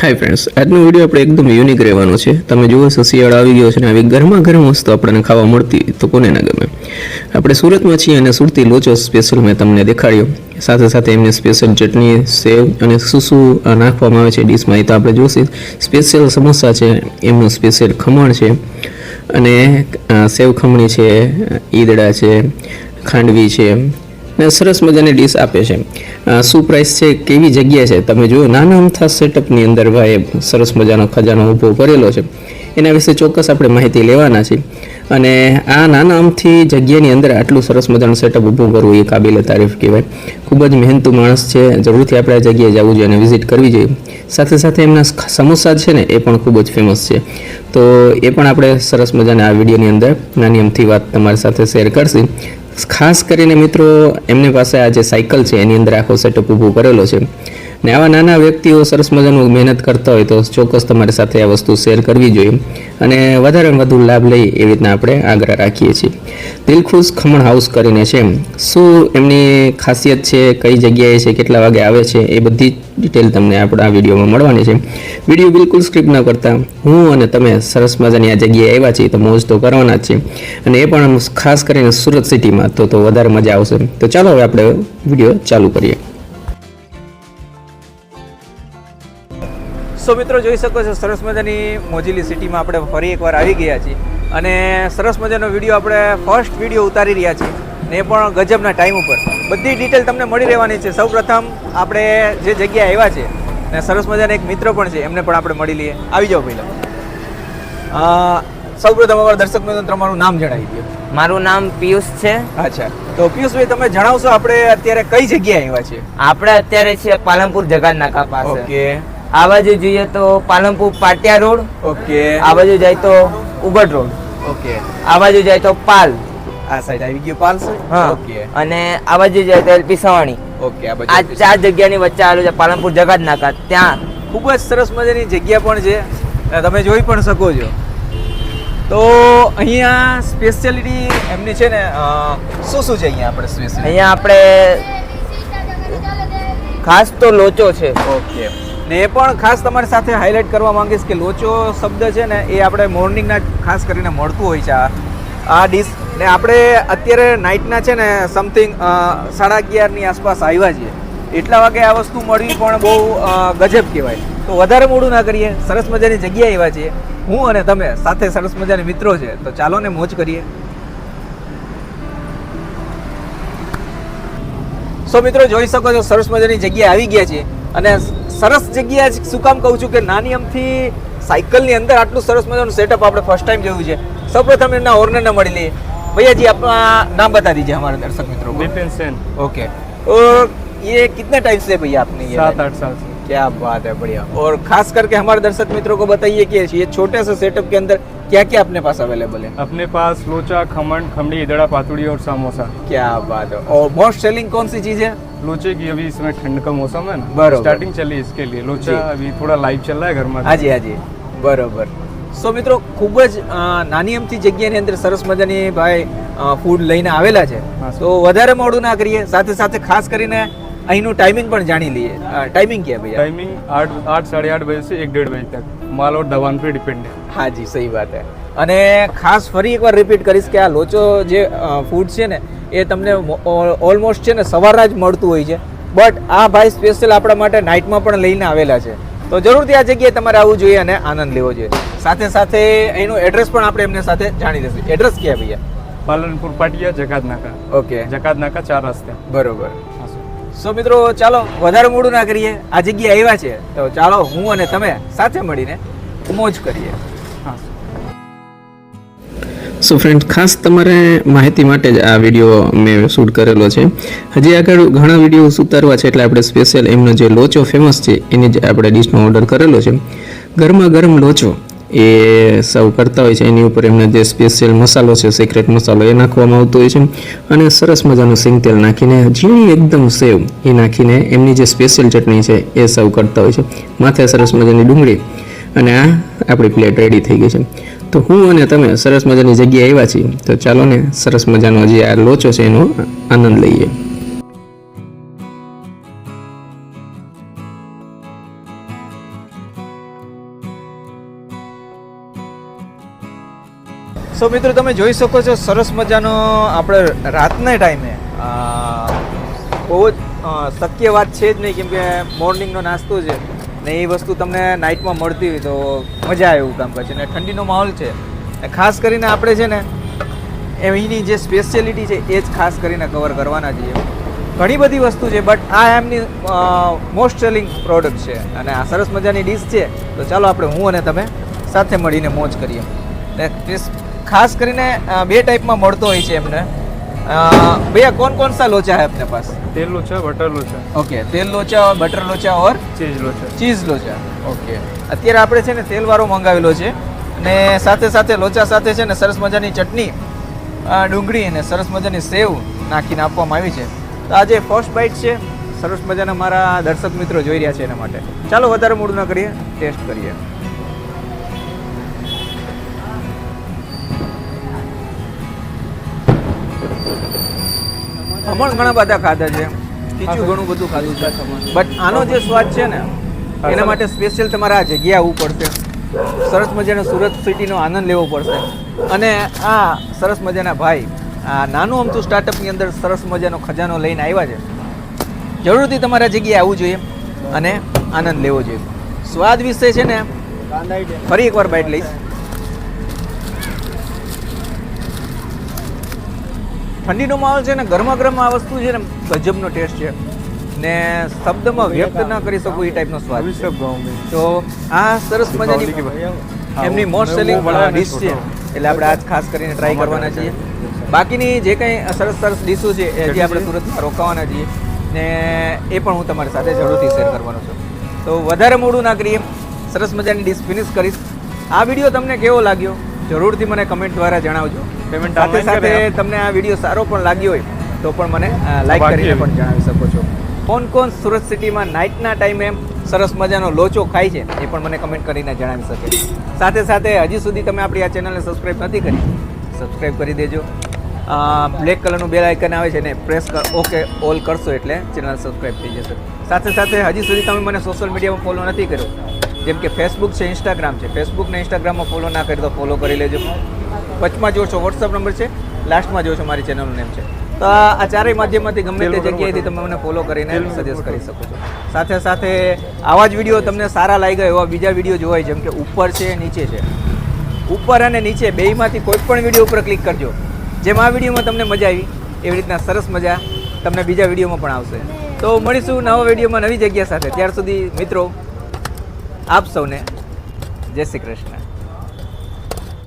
Hi friends આજનો video આપણે એકદમ યુનિક રહેવાનો છે. તમે જુઓ છો, શિયાળો આવી ગયો છે અને આવી ગરમા ગરમ વસ્તુ આપણને ખાવા મળતી તો કોને ના ગમે. આપણે સુરતમાં છીએ અને સુરતી લોચો સ્પેશિયલ મેં તમને દેખાડ્યો. સાથે સાથે એમને સ્પેશિયલ ચટણી, સેવ અને શું શું નાખવામાં આવે છે ડીશમાં એ તો આપણે જોશે. સ્પેશિયલ સમોસા છે, એમનું સ્પેશિયલ ખમણ છે અને સેવ ખમણી છે, ઈદડા છે, ખાંડવી છે ને સરસ મજાની ડીશ આપે છે. શું પ્રાઇસ છે, કેવી જગ્યા છે, તમે જુઓ નાના અમથા સેટઅપની અંદર ભાઈ સરસ મજાનો ખજાનો ઊભો કરેલો છે. એના વિશે ચોક્કસ આપણે માહિતી લેવાના છે અને આ નાના અમથી જગ્યાની અંદર આટલું સરસ મજાનું સેટઅપ ઊભું કરવું એ કાબિલે તારીફ કહેવાય. ખૂબ જ મહેનતુ માણસ છે, જરૂરથી આપણે આ જગ્યાએ જવું જોઈએ અને વિઝિટ કરવી જોઈએ. સાથે સાથે એમના સમોસા છે ને, એ પણ ખૂબ જ ફેમસ છે. તો એ પણ આપણે સરસ મજાના આ વિડીયોની અંદર નાની અમથી વાત તમારી સાથે શેર કરશે. ખાસ કરીને મિત્રો, એમની પાસે આ જે સાયકલ છે, એની અંદર આખો સેટઅપ ઊભો કરેલો છે. ને આવા નાના વ્યક્તિઓ સરસ મજાનું મહેનત કરતા હોય તો ચોક્કસ તમારી સાથે આ વસ્તુ શેર કરવી જોઈએ. અને વધારે વધુ લાભ લઈ એવી રીતના આપણે આગ્રહ રાખીએ છીએ. દિલખુશ ખમણ હાઉસ કરીને છે શું એમની ખાસિયત છે, કઈ જગ્યાએ છે, કેટલા વાગે આવે છે, એ બધી ડિટેલ તમને આપણા વિડીયોમાં મળવાની છે. વીડિયો બિલકુલ સ્ક્રિપ્ટ ન કરતા. હું અને તમે સરસ મજાની આ જગ્યાએ આવ્યા છીએ તો મોજ તો કરવાના જ છે. અને એ પણ ખાસ કરીને સુરત સિટીમાં તો તો વધારે મજા આવશે. તો ચાલો હવે આપણે વીડિયો ચાલુ કરીએ. સો મિત્રો જોઈ શકો છો સરસ મજાની મોજીલી સિટીમાં આપણે ફરી એકવાર આવી ગયા છીએ. અને સરસ મજાનો વીડિયો આપણે ફર્સ્ટ વીડિયો ઉતારી રહ્યા છીએ. ને એ પણ ગજબના ટાઈમ ઉપર. બધી ડિટેલ તમને મળી રહેવાની છે. સૌપ્રથમ આપણે જે જગ્યાએ આવ્યા છે ને સરસ મજાના એક મિત્ર પણ છે એમને પણ આપણે મળી લઈએ. આવી જાઓ પહેલાં. સૌપ્રથમ અમારા દર્શક મિત્રો તમારું નામ જણાવી દો. મારું નામ પિયુષ છે. અચ્છા. તો પિયુષભાઈ તમે જણાવશો આપણે અત્યારે કઈ જગ્યાએ આવ્યા છીએ? આપણે અત્યારે છીએ પાલનપુર જગાત નાકા પાસે. ઓકે. આ બાજુ જોઈએ તો પાલનપુર પાટિયા રોડ. ઓકે. આ બાજુ જાય તો ઉબડ રોડ. ઓકે. આ બાજુ જાય તો પાલ. આ સાઈડ આવી ગયો પાલ હા. ઓકે. અને આ બાજુ જાય તો એલપી સવાણી. ઓકે આ આ ચાર જગ્યાની વચ્ચે આવેલું છે પાલનપુર જગત નાકા ત્યાં. ખૂબ જ સરસ મજાની જગ્યા પણ છે. તમે જોઈ પણ શકો છો. તો અહીંયા સ્પેશિયાલિટી એમની છે ને શું શું છે અહીંયા આપણે સ્પેશિયલ અહીંયા આપણે ખાસ તો લોચો છે. ઓકે. ને એ પણ ખાસ તમારી સાથે હાઇલાઇટ કરવા માંગીશ કે લોચો શબ્દ છે ને એ આપણે મોર્નિંગના ખાસ કરીને મળતું હોય છે આ. ડીશ ને આપણે અત્યારે નાઇટના છે ને સમથિંગ સાડા અગિયારની આસપાસ આવ્યા છીએ. એટલા વાગે આ વસ્તુ મળવી પણ બહુ ગજબ કહેવાય. તો વધારે મોડું ના કરીએ, સરસ મજાની જગ્યાએ આવ્યા છીએ. હું અને તમે સાથે સરસ મજાના મિત્રો છે, તો ચાલો ને મોજ કરીએ. સો મિત્રો જોઈ શકો છો, સરસ મજાની જગ્યાએ આવી ગયા છે અને સરસ જગ્યા જ શું કામ કહું છું કે નાની અમથી સાયકલની અંદર આટલું સરસ મજાનું સેટઅપ આપણે ફર્સ્ટ ટાઈમ જોયું છે સૌપ્રથમ એમના ઓનરને મળી લઈએ भैया जी अपना नाम बता दीजिए हमारे दर्शक मित्रों को विपिन सेन ओके और ये कितने टाइम से भैया आपने ये सात बनाया? आठ साल से क्या बात है बढ़िया और खास करके हमारे दर्शक मित्रों को बताइए कि ये छोटे से सेटअप के अंदर क्या क्या अपने पास अवेलेबल है अपने पास लोचा खमण खमड़ी इदड़ा पातुड़ी और समोसा क्या बात है और मोस्ट सेलिंग कौन सी चीज है लोचे की अभी इसमें ठंड का मौसम है ना बरोबर। स्टार्टिंग चली इसके लिए लोचा जी। अभी थोड़ा लाइव चल रहा है घर में હાજી હાજી બરોબર સો મિત્રો ખૂબ જ અ, નાની અમથી જગ્યાની અંદર સરસ મજાની ભાઈ ફૂડ લઈને આવેલા છે હા, સર. તો વધારે મોડું ના કરીએ સાથે સાથે ખાસ કરીને અહીંનું ટાઈમિંગ પણ જાણી લઈએ ટાઈમિંગ क्या भैया टाइमिंग आठ आठ साढ़े आठ बजे से एक डेढ़ बजे तक माल और दवान पे डिपेंड है હા જી સહી વાત હે અને ખાસ ફરી એકવાર રિપીટ કરીશ કે આ લોચો જે ફૂડ છે ને એ તમને ઓલમોસ્ટ છે ને સવારના જ મળતું હોય છે બટ આ ભાઈ સ્પેશિયલ આપણા માટે નાઇટમાં પણ લઈને આવેલા છે તો જરૂરથી આ જગ્યાએ તમારે આવવું જોઈએ અને આનંદ લેવો જોઈએ સાથે સાથે એનું એડ્રેસ પણ આપણે એમને સાથે જાણી લઈશું એડ્રેસ ક્યાં ભૈયા पालनपुर पाटिया जकात नाका ઓકે जकात नाका चार रास्ते બરોબર हाँ सर। સો મિત્રો, ચાલો વધારે મોડું ના કરીએ. આ જગ્યાએ આવ્યા છે. તો ચાલો હું અને તમે સાથે મળીને મોજ કરીએ. સો ફ્રેન્ડ ખાસ તમારે માહિતી માટે જ આ વીડિયો મેં શૂટ કરેલો છે. હજી આગળ ઘણા વીડિયો ઉતારવા છે એટલે આપણે સ્પેશિયલ એમનો જે લોચો ફેમસ છે, એની જ આપણે ડીશનો ઓર્ડર કરેલો છે. ગરમા ગરમ લોચો. એ સર્વ કરતા હોય છે. એની ઉપર એમને જે સ્પેશિયલ મસાલો છે સિક્રેટ મસાલો, એ નાખવામાં આવતો હોય છે. અને સરસ મજાનું સિંગ તેલ નાખીને, ઝીણી એકદમ સેવ એ નાખીને એમની જે સ્પેશિયલ ચટણી છે, એ સર્વ કરતા હોય છે. માથે સરસ મજાની ડુંગળી અને આ આપણી પ્લેટ રેડી થઈ ગઈ છે. તો હું અને તમે સરસ મજાની જગ્યાએ આવ્યા છીએ. તો ચાલો ને સરસ મજાનો જે આ લોચો છે, એનો આનંદ લઈએ. સો મિત્રો, તમે જોઈ શકો છો સરસ મજાનો આપણે રાતના ટાઈમે બહુ જ શક્ય વાત છે જ નહીં કેમ કે મોર્નિંગનો નાસ્તો છે ને એ વસ્તુ તમને નાઇટમાં મળતી હોય તો મજા આવે એવું કામ કરે છે ને ઠંડીનો માહોલ છે. ને ખાસ કરીને આપણે છે ને એની જે સ્પેશિયાલિટી છે એ જ ખાસ કરીને કવર કરવાના છીએ. ઘણી બધી વસ્તુ છે બટ આ એમની મોસ્ટ સેલિંગ પ્રોડક્ટ છે. અને આ સરસ મજાની ડીશ છે. તો ચાલો આપણે હું અને તમે સાથે મળીને મોજ કરીએ. ને ખાસ કરીને બે ટાઈપમાં મળતો હોય છે એમને. ભૈયા કોણ કોણ સા લોચા હે આપને પાસે? તેલ લોચા બટર લોચા. ઓકે તેલ લોચા બટર લોચા ઓર ચીઝ લોચા. ચીઝ લોચા. ઓકે. અત્યારે આપણે છે ને તેલવાળો મંગાવેલો છે અને સાથે સાથે લોચા સાથે છે ને સરસ મજાની ચટણી ડુંગળી અને સરસ મજાની સેવ નાખીને આપવામાં આવી છે. તો આજે ફર્સ્ટ બાઇટ છે સરસ મજાના મારા દર્શક મિત્રો જોઈ રહ્યા છે એના માટે. ચાલો વધારે મૂળ ન કરીએ ટેસ્ટ કરીએ. ખમણ ઘણા બધા ખાધા છે. ખીચું ઘણું બધું ખાધું છે. બટ આનો જે સ્વાદ છે ને એના માટે સ્પેશિયલ તમારે આ જગ્યા આવવું પડશે. સરસ મજાનો સુરત સિટીનો આનંદ લેવો પડશે. અને આ સરસ મજાના ભાઈ આ નાનું અમથું સ્ટાર્ટઅપની અંદર સરસ મજાનો ખજાનો લઈને આવ્યા છે. જરૂરથી તમારે આ જગ્યાએ આવવું જોઈએ અને આનંદ લેવો જોઈએ. સ્વાદ વિશે છે ને ફરી એકવાર બાઇટ લઈશ. ઠંડીનો માહોલ છે ને ગરમા ગરમા વસ્તુ છે ને ગજબનો ટેસ્ટ છે. ને શબ્દમાં વ્યક્ત ના કરી શકું એ ટાઈપનો સ્વાદ તો આ સરસ મજાની એમની મોસ્ટ સેલિંગ ડીશ છે. એટલે આપણે આજ ખાસ કરીને ટ્રાય કરવાના છીએ. બાકીની જે કંઈ સરસ સરસ ડીશો છે એ આપણે સુરતમાં રોકાવાના છીએ ને એ પણ હું તમારી સાથે જરૂરથી શેર કરવાનો છું. તો વધારે મોડું ના કરીએ. સરસ મજાની ડીશ ફિનિશ કરીશ. આ વીડિયો તમને કેવો લાગ્યો? જરૂરથી મને કમેન્ટ દ્વારા જણાવજો. પેમેન્ટ સાથે સાથે તમને આ વીડિયો સારો પણ લાગ્યો હોય તો પણ મને લાઈક કરીને પણ જણાવી શકો છો. કોણ કોણ સુરત સિટીમાં નાઇટના ટાઈમે સરસ મજાનો લોચો ખાય છે એ પણ મને કમેન્ટ કરીને જણાવી શકે. સાથે સાથે હજી સુધી તમે આપણી આ ચેનલને સબસ્ક્રાઈબ નથી કરી સબસ્ક્રાઈબ કરી દેજો. બ્લેક કલરનું બેલ આઇકન આવે છે ને પ્રેસ ઓકે ઓલ કરશો એટલે ચેનલ સબસ્ક્રાઈબ થઈ જશે. સાથે સાથે હજી સુધી તમે મને સોશિયલ મીડિયામાં ફોલો નથી કર્યો જેમ કે ફેસબુક છે ઇન્સ્ટાગ્રામ છે. ફેસબુકને ઇન્સ્ટાગ્રામમાં ફોલો ના કરી તો ફોલો કરી લેજો. વચમાં જોશો વોટ્સઅપ નંબર છે લાસ્ટમાં જોશો મારી ચેનલનું નેમ છે. તો આ ચારેય માધ્યમમાંથી ગમે તે જગ્યાએથી તમે મને ફોલો કરીને સજેસ્ટ કરી શકો છો. સાથે સાથે આવા જ વીડિયો તમને સારા લાગ્યા એવા બીજા વીડિયો જોવાય જેમ કે ઉપર છે નીચે છે. ઉપર અને નીચે બેયમાંથી કોઈ પણ વીડિયો ઉપર ક્લિક કરજો. જેમ આ વિડીયોમાં તમને મજા આવી એવી રીતના સરસ મજા તમને બીજા વિડીયોમાં પણ આવશે. તો મળીશું નવા વિડીયોમાં નવી જગ્યા સાથે. ત્યાર સુધી મિત્રો આપ સૌને જય શ્રી કૃષ્ણ.